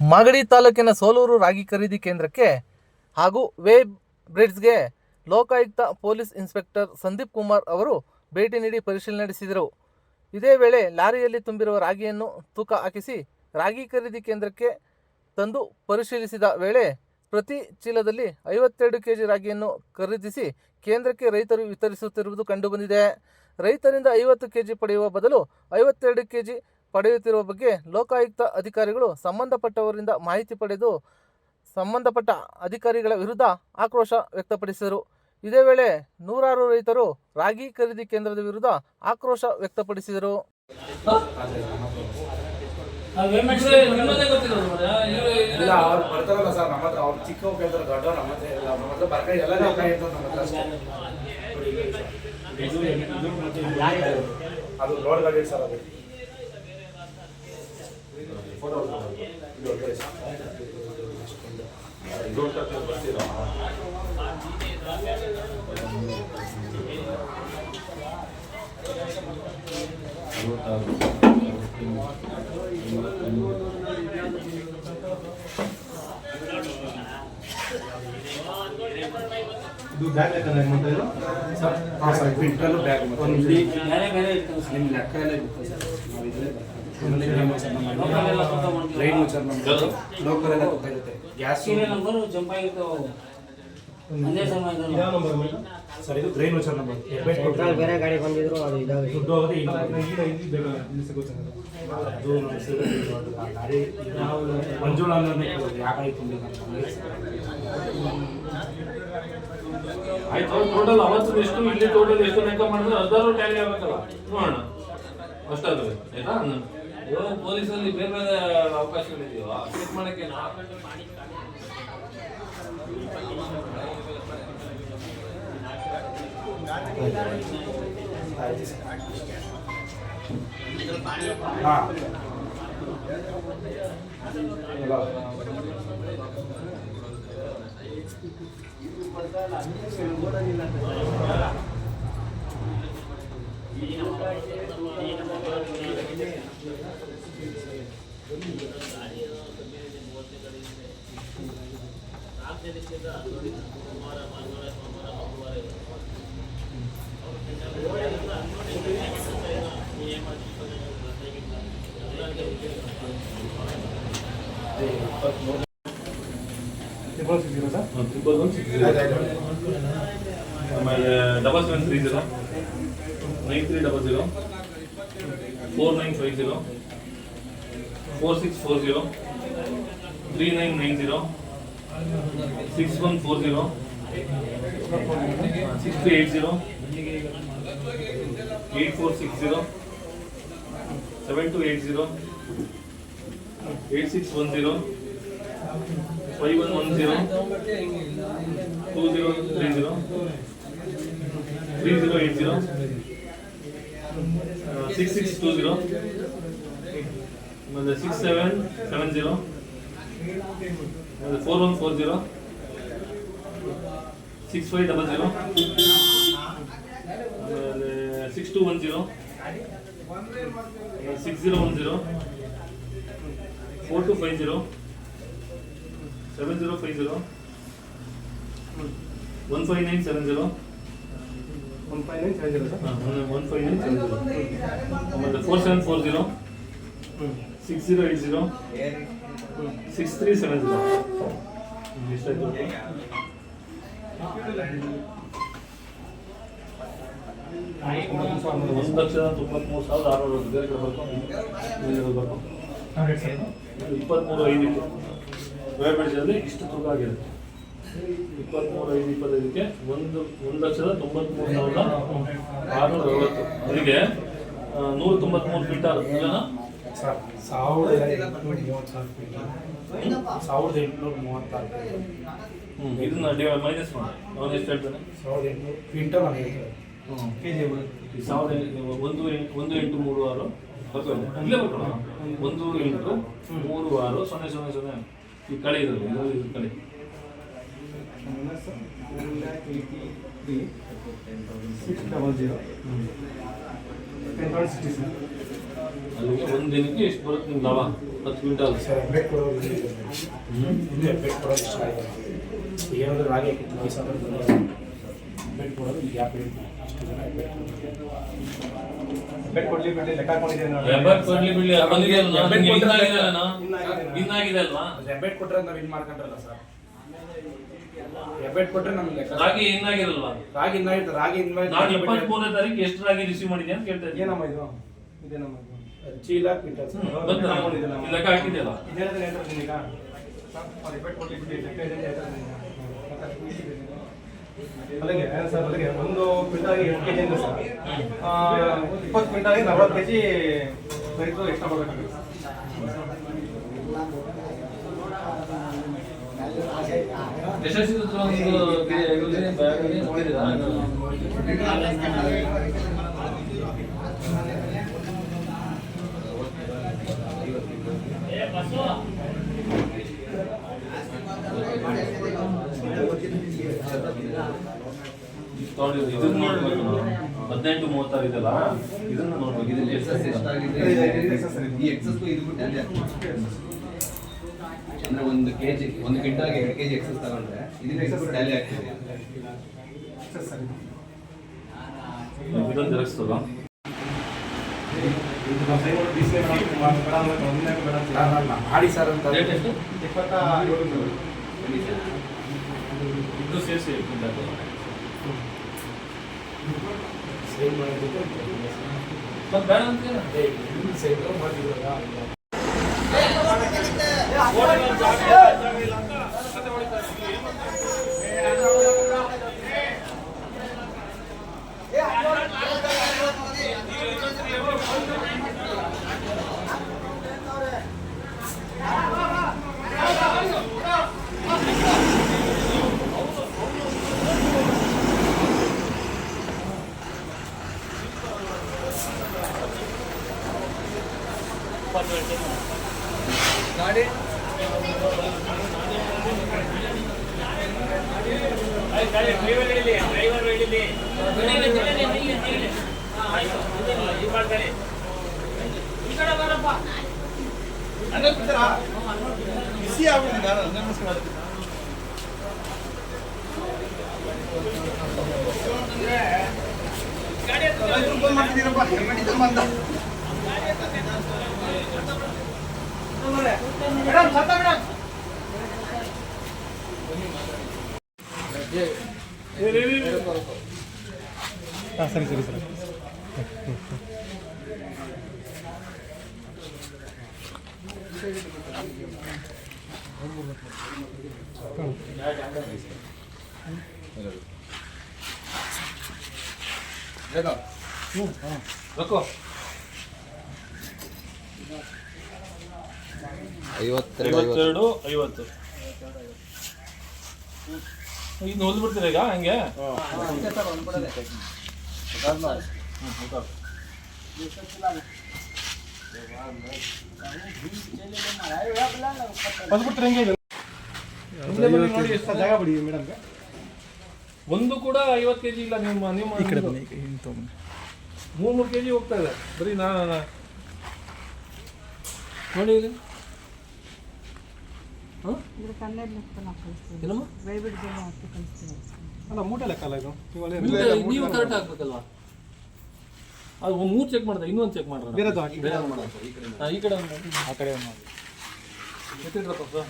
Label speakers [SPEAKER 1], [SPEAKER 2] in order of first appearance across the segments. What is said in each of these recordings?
[SPEAKER 1] ಮಾಗಡಿ ತಾಲೂಕಿನ ಸೋಲೂರು ರಾಗಿ ಖರೀದಿ ಕೇಂದ್ರಕ್ಕೆ ಹಾಗೂ ವೇ ಬ್ರಿಡ್ಜ್ಗೆ ಲೋಕಾಯುಕ್ತ ಪೊಲೀಸ್ ಇನ್ಸ್ಪೆಕ್ಟರ್ ಸಂದೀಪ್ ಕುಮಾರ್ ಅವರು ಭೇಟಿ ನೀಡಿ ಪರಿಶೀಲನೆ ನಡೆಸಿದರು. ಇದೇ ವೇಳೆ ಲಾರಿಯಲ್ಲಿ ತುಂಬಿರುವ ರಾಗಿಯನ್ನು ತೂಕ ಹಾಕಿಸಿ ರಾಗಿ ಖರೀದಿ ಕೇಂದ್ರಕ್ಕೆ ತಂದು ಪರಿಶೀಲಿಸಿದ ವೇಳೆ ಪ್ರತಿ ಚೀಲದಲ್ಲಿ ಐವತ್ತೆರಡು ಕೆ ಜಿ ರಾಗಿಯನ್ನು ಖರೀದಿಸಿ ಕೇಂದ್ರಕ್ಕೆ ರೈತರು ವಿತರಿಸುತ್ತಿರುವುದು ಕಂಡುಬಂದಿದೆ. ರೈತರಿಂದ ಐವತ್ತು ಕೆಜಿ ಪಡೆಯುವ ಬದಲು ಐವತ್ತೆರಡು ಕೆಜಿ ಪಡೆಯುತ್ತಿರುವ ಬಗ್ಗೆ ಲೋಕಾಯುಕ್ತ ಅಧಿಕಾರಿಗಳು ಸಂಬಂಧಪಟ್ಟವರಿಂದ ಮಾಹಿತಿ ಪಡೆದು ಸಂಬಂಧಪಟ್ಟ ಅಧಿಕಾರಿಗಳ ವಿರುದ್ಧ ಆಕ್ರೋಶ ವ್ಯಕ್ತಪಡಿಸಿದರು. ಇದೇ ವೇಳೆ ನೂರಾರು ರೈತರು ರಾಗಿ ಖರೀದಿ ಕೇಂದ್ರದ ವಿರುದ್ಧ ಆಕ್ರೋಶ ವ್ಯಕ್ತಪಡಿಸಿದರು.
[SPEAKER 2] ಅದು ಲೋಡ್ ಗಾಡಿ ಸರ್ ಅದು ಫೋಟೋ ಇದು ಒಳ್ಳೆ ಸರ್.
[SPEAKER 3] ಇದು ಬ್ಯಾಗ್ ಲೆಕ್ಕ ಮಾಡ್ತಾ ಇರೋ
[SPEAKER 2] ಸರ್ ಹಾಂ ಸರ್ ಕ್ವಿಂಟಲ್ ಬ್ಯಾಗ್ ಮತ್ತೆ
[SPEAKER 3] ಒಂದು
[SPEAKER 2] ಇಲ್ಲಿ
[SPEAKER 4] ಬೇರೆ ಬೇರೆ ಇರ್ತದೆ ಸರ್.
[SPEAKER 2] ನಿಮ್ಮ ಲೆಕ್ಕ ಎಲ್ಲ ಇರುತ್ತೆ ಸರ್ ನಾವು ಇದ್ರೆ ಆಮೇಲೆ ನಮ್ಮ
[SPEAKER 4] ಲೋಕಲ್ ಎಲ್ಲ
[SPEAKER 2] ಇರುತ್ತೆ ಗ್ಯಾಸ್
[SPEAKER 4] ನಂಬರ್ ಜಂಪ್ ಆಗಿರ್ತಾವೆ ಒಂದೇ ಸಮಯ ಇದನ್ನು.
[SPEAKER 3] ಯಾವ ನಂಬರ್ ಮೇಡಮ್
[SPEAKER 2] ಸರ್ ಇದು ರೈನ್ ಸರ್
[SPEAKER 5] ನಂಬರ್ ಬೇರೆ ಗಾಡಿ ಬಂದಿದ್ರು ಅದು
[SPEAKER 2] ಮಂಜುಳ
[SPEAKER 6] ಆಯ್ತು ಟೋಟಲ್ ಅವತ್ತು ಎಷ್ಟು ಇಲ್ಲಿ ಟೋಟಲ್ ಎಷ್ಟು ಲೆಕ್ಕ ಮಾಡಿದ್ರೆ ಅದಾರು ಟ್ಯಾಲಿ ಆಗಬೇಕಲ್ಲ ನೋಡೋಣ ಅಷ್ಟಾದ್ರೆ ಆಯ್ತಾ
[SPEAKER 4] ಇವಾಗ ಪೊಲೀಸಲ್ಲಿ ಬೇರೆ ಬೇರೆ ಅವಕಾಶಗಳಿದೆಯೋ ಚೆಕ್ ಮಾಡಕ್ಕೆ
[SPEAKER 2] ಹಾಂ ಎಲ್ಲ
[SPEAKER 3] triple six zero sir
[SPEAKER 6] triple one six ಆಮೇಲೆ double seven three zero nine three double zero four nine five zero four six four zero three nine nine zero six one four zero six three eight zero eight four six zero seven two eight zero eight six one zero five one one zero two zero three zero three zero eight zero six six two zero ಆಮೇಲೆ six seven seven zero ಒಂದು four one four zero six five double zero ಆಮೇಲೆ six two one zero six zero one zero four two five zero seven zero five zero one five nine seven zero
[SPEAKER 3] one five nine seven zero
[SPEAKER 6] one five nine seven zero ಆಮೇಲೆ four seven four zero six zero eight zero? Six three seven zero. ಎಷ್ಟಾಯ್ತು ಒಂದು ಲಕ್ಷದ ತೊಂಬತ್ಮೂರು ಸಾವಿರದ ಆರುನೂರು ಬೇರೆ ಕಡೆ ಬರ್ಕೊಂಡು ಬೇರೆ ಬರ್ಕೊಂಡು ಇಪ್ಪತ್ತ್ಮೂರು ಐದಕ್ಕೆ ವೇಬೆಡ್ಜಲ್ಲಿ ಇಷ್ಟು ತೂಕ ಆಗಿದೆ ಇಪ್ಪತ್ತ್ಮೂರು ಐದು ಇಪ್ಪತ್ತೈದಕ್ಕೆ ಒಂದು ಒಂದು ಲಕ್ಷದ ತೊಂಬತ್ಮೂರು ಸಾವಿರದ ಆರುನೂರ ಅರವತ್ತು ಅದಕ್ಕೆ ನೂರ ತೊಂಬತ್ಮೂರು ಇದನ್ನ
[SPEAKER 2] ಸರ್ ಸಾವಿರದ ಎಂಟುನೂರ ಮೂವತ್ತಾರು ಸಾವಿರದ ಎಂಟುನೂರ ಮೂವತ್ತಾರು
[SPEAKER 6] ಇದನ್ನ ಡಿವೈ ಮೈನಸ್ ಮಾಡಿ ಅವನು ಎಷ್ಟು ಹೇಳ್ತಾನೆ
[SPEAKER 2] ಸಾವಿರದ ಎಂಟುನೂರು ಕ್ವಿಂಟಲ್ ಅಂತ ಹ್ಞೂ
[SPEAKER 3] ಕೆ ಜಿ
[SPEAKER 6] ಸಾವಿರದ ಒಂದು ಎಂಟು ಒಂದು ಎಂಟು ಮೂರು ಆರು ಇಲ್ಲೇ ಬರ್ಕೊಳ್ಳೋಣ ಒಂದು ಎಂಟು ಮೂರು ಆರು ಸೊನ್ನೆ ಸೊನ್ನೆ ಸೊನ್ನೆ ಈ ಕಳೆ ಇರೋದು ಇದು ಇದು ಕಳೆ
[SPEAKER 3] six double zero ten thousand sixty sir
[SPEAKER 6] ಅಲ್ಲಿಗೆ ಒಂದು ದಿನಕ್ಕೆ ಎಷ್ಟು ಬರುತ್ತೆ ನಿಮ್ಗೆ ಲಾಭ ಹತ್ತು ಕ್ವಿಂಟಲ್?
[SPEAKER 2] ಸರ್ ಕೊಡೋದು ಇನ್ನು ಕೊಡೋದು ಇಷ್ಟ ಆಗಿದೆ ಏನಾದರೂ ರಾಗಿ ಹಾಕಿತ್ತು ಹೆಬ್ಬೆಟ್ ಕೊಡೋದು ಈಗ ಯಾಕೆ ಅಷ್ಟು ಜನ
[SPEAKER 3] ಕೊಡ್ಲಿ ಬಿಡ್ಲಿ ಲೆಕ್ಕ
[SPEAKER 6] ಕೊಡ್ಲಿ ಬಿಡ್ಲಿ ಅದು ಬಂದಿದೆ ಅಲ್ವಾ?
[SPEAKER 3] ಹೆಬ್ಬೆಟ್
[SPEAKER 6] ನಿಮ್ಗೆ
[SPEAKER 3] ಕೊಟ್ರೆ
[SPEAKER 6] ಇನ್ನಾಗಿದೆ ಅಲ್ವಾ?
[SPEAKER 2] ನಾವು ಇದು ಮಾಡ್ಕೊಂಡ್ರಲ್ಲ ಸರ್. ನಮ್ಗೆ
[SPEAKER 6] ರಾಗಿ ಇನ್ನಾಗಿರಲ್ವಾ?
[SPEAKER 2] ರಾಗಿ ಇನ್ನ ಇತ್ತು ರಾಗಿ
[SPEAKER 6] ನಾನು ತಾರೀಕು ಎಷ್ಟು ರಾಗಿ ರಿಸೀವ್ ಮಾಡಿದ್ಯಾ ಅಂತ ಕೇಳ್ತಾ ಇದ್ದೀನಿ.
[SPEAKER 3] ಏನಮ್ಮ ಇದು? ಇದೇನಮ್ಮ ಇದು?
[SPEAKER 2] ಚೀಲ ಕ್ವಿಂಟಲ್ ಸರ್
[SPEAKER 3] ಲೆಕ್ಕ
[SPEAKER 6] ಹಾಕಿದ್ಯಲ್ಲ
[SPEAKER 3] ಇದೆ. ಅಲ್ಲಿಗೆ ಸರ್ ಅಲ್ಲಿಗೆ ಒಂದು ಕ್ವಿಂಟಾಲ್ಗೆ ಎಂಟು ಕೆ ಜಿಯಿಂದ ಸರ್ ಆ, ಇಪ್ಪತ್ತು ಕ್ವಿಂಟಾಲ್ಗೆ ನಲವತ್ತು ಕೆ ಜಿ ರೈತರು
[SPEAKER 6] ಯಶಸ್ವಿ ನೋಡಿದ್ದೀರಾ? ಇದನ್ನ ನೋಡ್ಬೇಕು ಹದಿನೆಂಟು ಮೂವತ್ತಾರು ಇದೆಲ್ಲ ಇದನ್ನ ನೋಡ್ಬೇಕು. ಇದನ್ನ ಎಷ್ಟು ಎಷ್ಟಾಗಿದೆ
[SPEAKER 7] ಈ ಎಕ್ಸಸ್ ಇದಕ್ಕೂ ಟ್ಯಾಲಿ ಅಂದ್ರೆ ಒಂದು ಕೆಜಿ ಒಂದು ಕ್ವಿಂಟಾಲ್ಗೆ ಎರಡು ಕೆಜಿ ಎಕ್ಸಸ್ ತಗೊಂಡ್ರೆ ಇದನ್ನ ಎಕ್ಸಸ್ ಟ್ಯಾಲಿ ಆಗ್ತದೆ
[SPEAKER 3] ಸರ್ ಇದು.
[SPEAKER 6] ಇದನ್ನ ಜರುಗಿಸ್ತಲ್ಲ
[SPEAKER 3] ಇದು ನಾವು ಅಂತ ಮಾಡಿ ಬಿಸಿಲೇ ಮಾಡೋದು ಬೇಡ ಬೇಡ ಮತ್ತೆ ಬೇಡ ಅಂತ
[SPEAKER 2] ಸೇವ್ ಅಲ್ಲ, ಮಾಡಿ ಸರ್ ಅಂತ
[SPEAKER 6] ರೇಟ್ ಎಷ್ಟು
[SPEAKER 3] ಇಪ್ಪತ್ತ ಏಳು ನೂರು.
[SPEAKER 6] ಇದು ಸೇರಿಸಿ ಕ್ವಿಂಟಾಲ್
[SPEAKER 2] ಸೇಲ್ ಮಾಡೋದಕ್ಕೆ
[SPEAKER 6] ಮತ್ತೆ ಬೇಡ ಅಂತೀರ
[SPEAKER 2] ಸೇಲ್ ಮಾಡಿದ್ರಲ್ಲ ಹಾಂ ಸರಿ ಸರಿ ಸರಿ.
[SPEAKER 6] ರೊಕ್ಕ ಐವತ್ತೆರಡು ಐವತ್ತು. ಇದು ಹೊಲ್ಬಿಡ್ತೀರಾ ಈಗ ಹಂಗೆ? ಒಂದು ಕೂಡ ಐವತ್ತು ಕೆಜಿ ಇಲ್ಲ ನಿಮ್ಮ ನಿಮ್ಮ ಮೂರು ಮೂರು ಕೆಜಿ ಹೋಗ್ತಾ ಇದೆ. ಬರೀ ನಾ ನಾ- ನೋಡಿ ಇಲ್ಲಿ ಹಾಂ
[SPEAKER 3] ಅಲ್ಲ ಮೂಟೆ ಲೆಕ್ಕ ಅಲ್ಲ ಇದು? ನೀವು ಅಲ್ಲೇ
[SPEAKER 6] ನೀವು- ನೀವು ಕರೆಕ್ಟ್ ಹಾಕ್ಬೇಕಲ್ವಾ? ಅದು ಒಂದು ಮೂರು ಚೆಕ್ ಮಾಡ್ದೆ ಇನ್ನೊಂದು ಚೆಕ್ ಮಾಡ್ರ
[SPEAKER 3] ಬೇರೆದು ಹಾಕಿ.
[SPEAKER 6] ಬೇರೆ ಒಂದು ಮಾಡೋಣ. ಹಾ, ಈ ಕಡೆ ಒಂದು ಮಾಡಿ.
[SPEAKER 3] ಆ ಕಡೆ ಒಂದು ಮಾಡಿ
[SPEAKER 6] ಎತ್ತಿಡ್ರಪ್ಪ ಸರ್.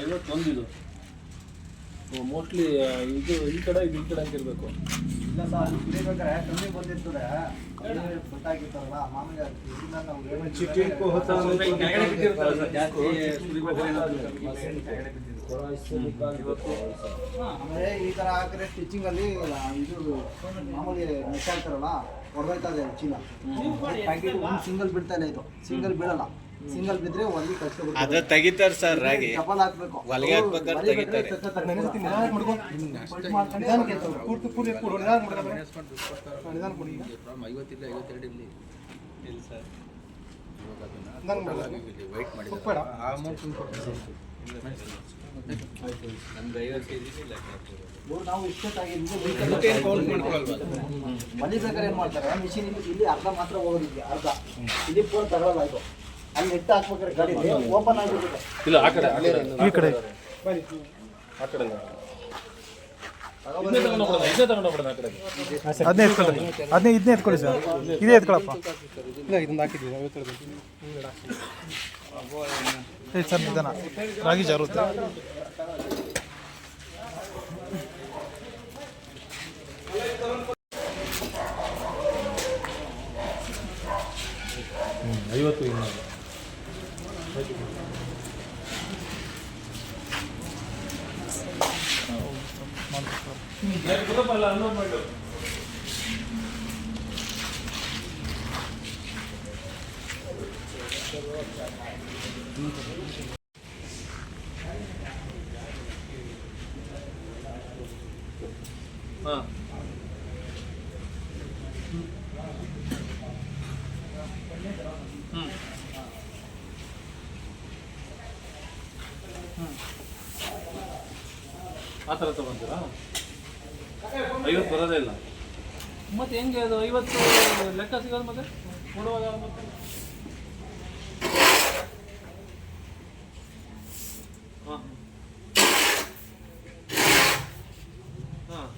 [SPEAKER 6] ಐವತ್ತೊಂದು ಇದು. ಮೋಸ್ಟ್ಲಿ ಇದು ಈ ಕಡೆ ಇದು ಈ ಕಡೆ ಅಂತ ಇರಬೇಕು
[SPEAKER 5] ಇಲ್ಲ ಸರ್ ಕುಡಿಬೇಕಾದ್ರೆ ಕಮ್ಮಿ ಬಂದಿರ್ತದೆ ಗೊತ್ತಾಗಿರ್ತಾರಲ್ಲ ಮಾಮೂಲಿ ಇದನ್ನ ನಾವು
[SPEAKER 3] ಚಿಟ್ಟಿ
[SPEAKER 5] ಆಮೇಲೆ ಈ ತರ ಹಾಕಿದ್ರೆ ಸ್ಟಿಚಿಂಗ್ ಅಲ್ಲಿ ಇದು ಮಾಮೂಲಿ ಮೆಕ್ಕ ಹಾಕ್ತಾರಲ್ಲ ಇದೆ ಚೀಲ ಪ್ಯಾಕೆಟ್ ಒಂದು ಸಿಂಗಲ್ ಬಿಡ್ತಾನೆ ಇದು ಸಿಂಗಲ್ ಬೀಳಲ್ಲ ಸಿಂಗಲ್ ಬಿದ್ರೆ ಒಂದು ಕಷ್ಟ
[SPEAKER 7] ಅದ ತೆಗಿತಾರ ಸರ್ ರಾಗಿ.
[SPEAKER 5] ಚಪಲ್ ಹಾಕ್ಬೇಕು.
[SPEAKER 7] ಹೊಲಿಗೆ ಹಾಕ್ಬೇಕಾದ್ರೆ ತೆಗಿತಾರೆ.
[SPEAKER 5] ಬಿಟ್ರೆ ಸಖತ್
[SPEAKER 3] ನೆನೆ
[SPEAKER 5] ಆಗ್ತದೆ.
[SPEAKER 3] ಸತಿ ನಿಧಾನ ಮಾಡ್ಕೊ
[SPEAKER 5] ಪಲ್ಟ್ ಮಾಡ್ಕೊಂಡು ನಿಧಾನಕ್ಕೆ ಎತ್ತೋದು.
[SPEAKER 3] ಪೂರ್ತಿ ಪೂರ್ತಿ ಪೂರ್ತಿ ನಿಧಾನ ಮಾಡ್ಕೊ ನಿಧಾನ ಕೊಡಿ. ಈಗ
[SPEAKER 7] ಐವತ್ತಿಲ್ಲ ಐವತ್ತೆರಡು ಇಲ್ಲಿ ಇಲ್ಲ ಸರ್
[SPEAKER 5] ನಾವು ಮಲಿಬೇಕಾದ್ರೆ ಏನು ಮಾಡ್ತಾರೆ? ಮಿಷಿನ್ ಇಲ್ಲಿ ಇಲ್ಲಿ ಅರ್ಧ ಮಾತ್ರ ಹೋಗೋದಿದೆ ಅರ್ಧ. ಇಲ್ಲಿ ಫೋನ್ ತಗೊಳ್ಳಲ್ಲ ಇದು ಅಲ್ಲಿ ಇಟ್ಟು ಗಾಡಿ ಓಪನ್ ಆಗಿಬಿಡುತ್ತೆ
[SPEAKER 6] ಇಲ್ಲ. ಆ ಕಡೆ
[SPEAKER 2] ಈ ಕಡೆ.
[SPEAKER 6] ಆ ಕಡೆ ಇದನ್ನೇ ತಗೊಂಡು ಹೋಗ್ಬಿಡೋಣ ಇದನ್ನೇ ತಗೊಂಡು ಹೋಗ್ಬಿಡೋಣ ಆ ಕಡೆ.
[SPEAKER 2] ಅದನ್ನೇ ಎತ್ಕೊಳ್ಳಿ ಅದನ್ನೇ ಇದನ್ನೇ ಎತ್ಕೊಳ್ಳಿ ಸರ್. ಇದೇ ಎತ್ಕೊಳಪ್ಪ.
[SPEAKER 3] ಇಲ್ಲ
[SPEAKER 2] ಸರ್ ನಿಧಾನ. ರಾಗಿ ಜಾರುತ್ತೆ
[SPEAKER 6] ಐವತ್ತು ಇನ್ನೂರು. ಹಾಂ ಆ ಥರ ತಗೊಂತೀರಾ? ಐವತ್ತು ಬರೋದೇ ಇಲ್ಲ. ಮತ್ತೆ ಹೆಂಗೆ ಅದು ಐವತ್ತು ಲೆಕ್ಕ ಸಿಗೋದು ಮತ್ತೆ? ಕೊಡುವಾಗ ಮತ್ತೆ ಹಾಂ. ಹಾಂ.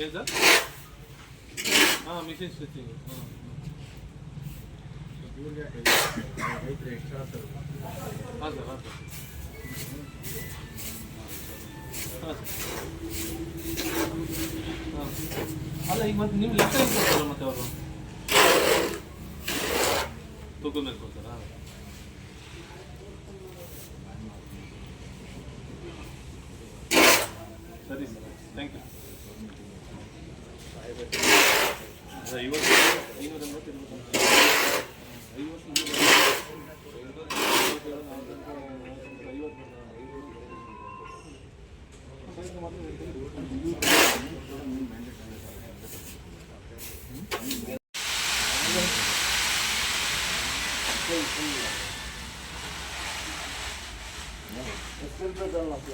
[SPEAKER 6] ಏನು ಸರ್? ಹಾಂ ಮಿಷಿನ್ ಸ್ಟಿಚಿಂಗ್ ಹಾಂ ಹಾಂ ಸರ್ ಹಾಂ ಸರ್ ಹಾಂ ಹಾಂ ಅಲ್ಲ ಈಗ ಮತ್ತೆ ನೀವು ಲೆಕ್ಕ ಹೆಂಗೆ ಕೊಡ್ತಾರ ಮತ್ತೆ ಅವರು ತೂಕ ಮೇಲೆ ಕೊಡ್ತಾರಾ ಸರಿ ಸರ್ ಥ್ಯಾಂಕ್ ಯು ಐವತ್ತು ಐನೂರ ಎಂಬತ್ತು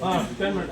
[SPEAKER 6] ಹಾಂ ಪೇಮೆಂಟ್